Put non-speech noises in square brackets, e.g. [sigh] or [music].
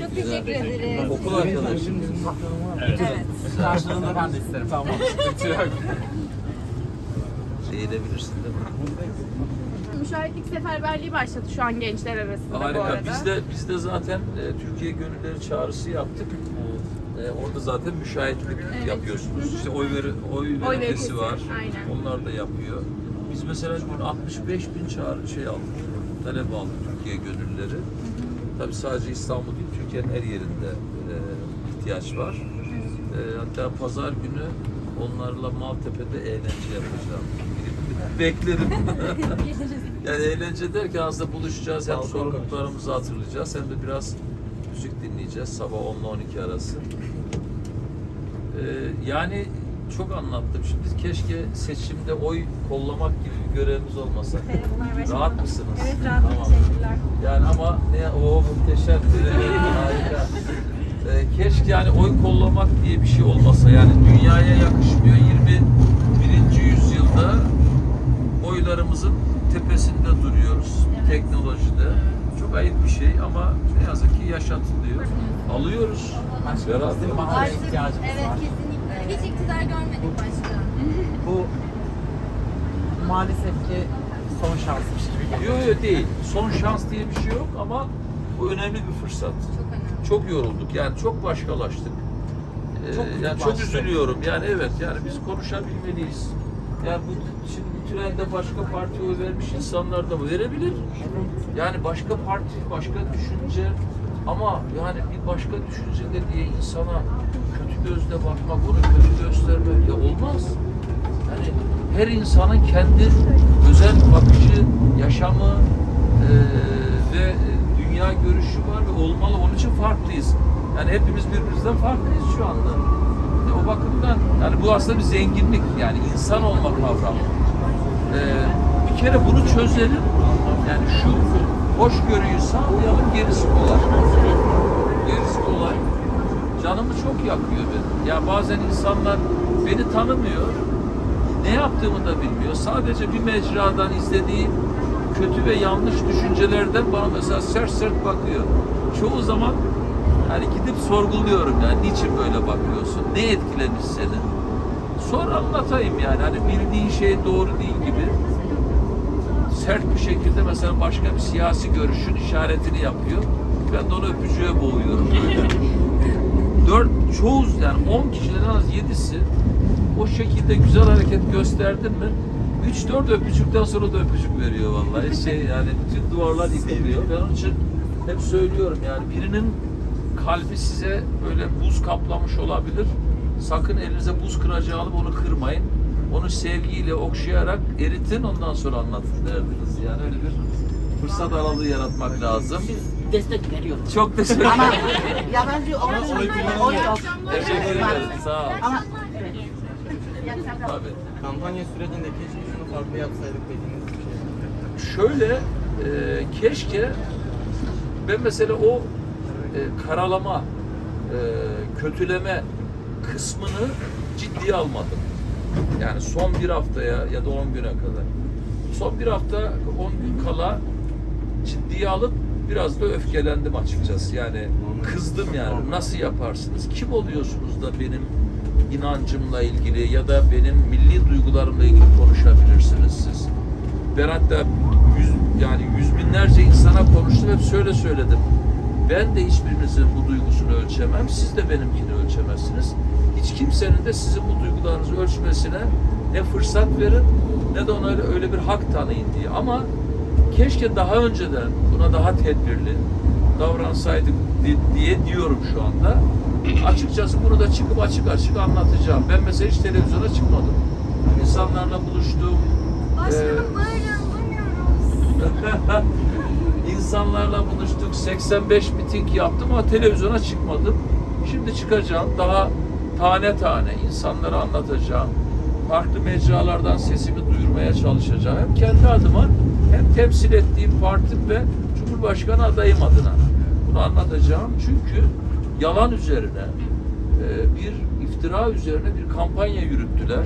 Çok teşekkür ederiz. Okul arkadaşı. Evet. Karşılığında ben de isterim. Tamam. [laughs] Sıkıntı yok. Eğilebilirsin değil mi? Müşahitlik seferberliği başladı şu an gençler arasında bu Harika. arada. Biz de biz de zaten e, Türkiye Gönülleri Çağrısı yaptık. E, orada zaten müşahitlik yapıyorsunuz. İşte oy veri oy Oy verilmesi verisi, var. aynen. Onlar da yapıyor. Biz mesela dün 65 bin çağrı şey aldık. Talep aldık Türkiye Gönülleri. Tabii sadece İstanbul değil, Türkiye'nin her yerinde e, ihtiyaç var. E, hatta pazar günü onlarla Maltepe'de eğlence yapacağım. [laughs] Beklerim. [laughs] Yani eğlence derken aslında buluşacağız, hem sorumluluklarımızı hatırlayacağız hem de biraz müzik dinleyeceğiz sabah 10 ile 12 arası. Ee, yani çok anlattım. Şimdi biz keşke seçimde oy kollamak gibi bir görevimiz olmasa. Rahat mısınız? Evet rahatım. Tamam. Teşekkürler. Yani ama ne o muhteşem harika. Ee, keşke yani oy kollamak diye bir şey olmasa. Yani dünyaya yakışmıyor. 21. yüzyılda oylarımızın tepesinde duruyoruz. Teknolojide. Çok ayıp bir şey ama ne yazık ki yaşatılıyor. Alıyoruz. Bizim bahane Artık evet var. kesinlikle. Hiç iktidar görmedik başka. [laughs] Bu maalesef ki son şansmış gibi geliyor. Yok yok değil. Son şans diye bir şey yok ama bu önemli bir fırsat. Çok önemli. Çok yorulduk. Yani çok başkalaştık. Ee, Çok yani çok üzülüyorum. Yani evet yani biz konuşabilmeliyiz. Yani bu şimdi trende başka parti oy vermiş insanlar da verebilir. Yani başka parti, başka düşünce ama yani bir başka düşüncede diye insana kötü gözle bakmak, onu kötü göstermek ya olmaz. Yani her insanın kendi özel bakışı, yaşamı eee, ve dünya görüşü var ve olmalı. Onun için farklıyız. Yani hepimiz birbirimizden farklıyız şu anda. E, o bakımdan yani bu aslında bir zenginlik yani insan olma kavramı. Eee, bir kere bunu çözelim. Yani şu hoşgörüyü sağlayalım gerisi kolay. Gerisi kolay. Canımı çok yakıyor benim. Ya bazen insanlar beni tanımıyor. Ne yaptığımı da bilmiyor. Sadece bir mecradan izlediği kötü ve yanlış düşüncelerden bana mesela sert sert bakıyor. Çoğu zaman hani gidip sorguluyorum yani niçin böyle bakıyorsun? Ne etkilemiş seni? Sonra anlatayım yani hani bildiğin şey doğru değil gibi sert bir şekilde mesela başka bir siyasi görüşün işaretini yapıyor. Ben de onu öpücüğe boğuyorum böyle. [laughs] Dört, çoğu yani 10 kişiden en az 7'si o şekilde güzel hareket gösterdin mi 3-4 öpücükten sonra da öpücük veriyor vallahi. Şey yani bütün duvarlar yıkılıyor. Ben onun için hep söylüyorum yani birinin kalbi size böyle buz kaplamış olabilir. Sakın elinize buz kıracağı alıp onu kırmayın. Onu sevgiyle okşayarak eritin ondan sonra anlatın derdiniz. Yani öyle bir fırsat aralığı yaratmak lazım. destek veriyorum. Çok teşekkür Ama ederim. yabancı olmayan oy yok. Teşekkür ederim. Sağ ol. Ama Tabii. Kampanya sürecinde keşke şunu farklı yapsaydık dediğiniz bir şey. Şöyle e, keşke ben mesela o e, karalama, e, kötüleme kısmını ciddiye almadım. Yani son bir haftaya ya da 10 güne kadar. Son bir hafta 10 gün kala ciddiye alıp biraz da öfkelendim açıkçası. Yani kızdım yani. Nasıl yaparsınız? Kim oluyorsunuz da benim inancımla ilgili ya da benim milli duygularımla ilgili konuşabilirsiniz siz? Ben hatta yüz, yani yüz binlerce insana konuştum hep şöyle söyledim. Ben de hiçbirinizin bu duygusunu ölçemem. Siz de benimkini ölçemezsiniz. Hiç kimsenin de sizin bu duygularınızı ölçmesine ne fırsat verin ne de ona öyle, öyle bir hak tanıyın diye. Ama keşke daha önceden buna daha tedbirli davransaydık di- diye diyorum şu anda. Açıkçası bunu da çıkıp açık açık anlatacağım. Ben mesela hiç televizyona çıkmadım. İnsanlarla buluştum. Başkanım Ee, buyurun. [laughs] İnsanlarla buluştuk. 85 miting yaptım ama televizyona çıkmadım. Şimdi çıkacağım. Daha tane tane insanlara anlatacağım. Farklı mecralardan sesimi duyurmaya çalışacağım. Hem kendi adıma hem temsil ettiğim partim ve Cumhurbaşkanı adayım adına bunu anlatacağım. Çünkü yalan üzerine e, bir iftira üzerine bir kampanya yürüttüler.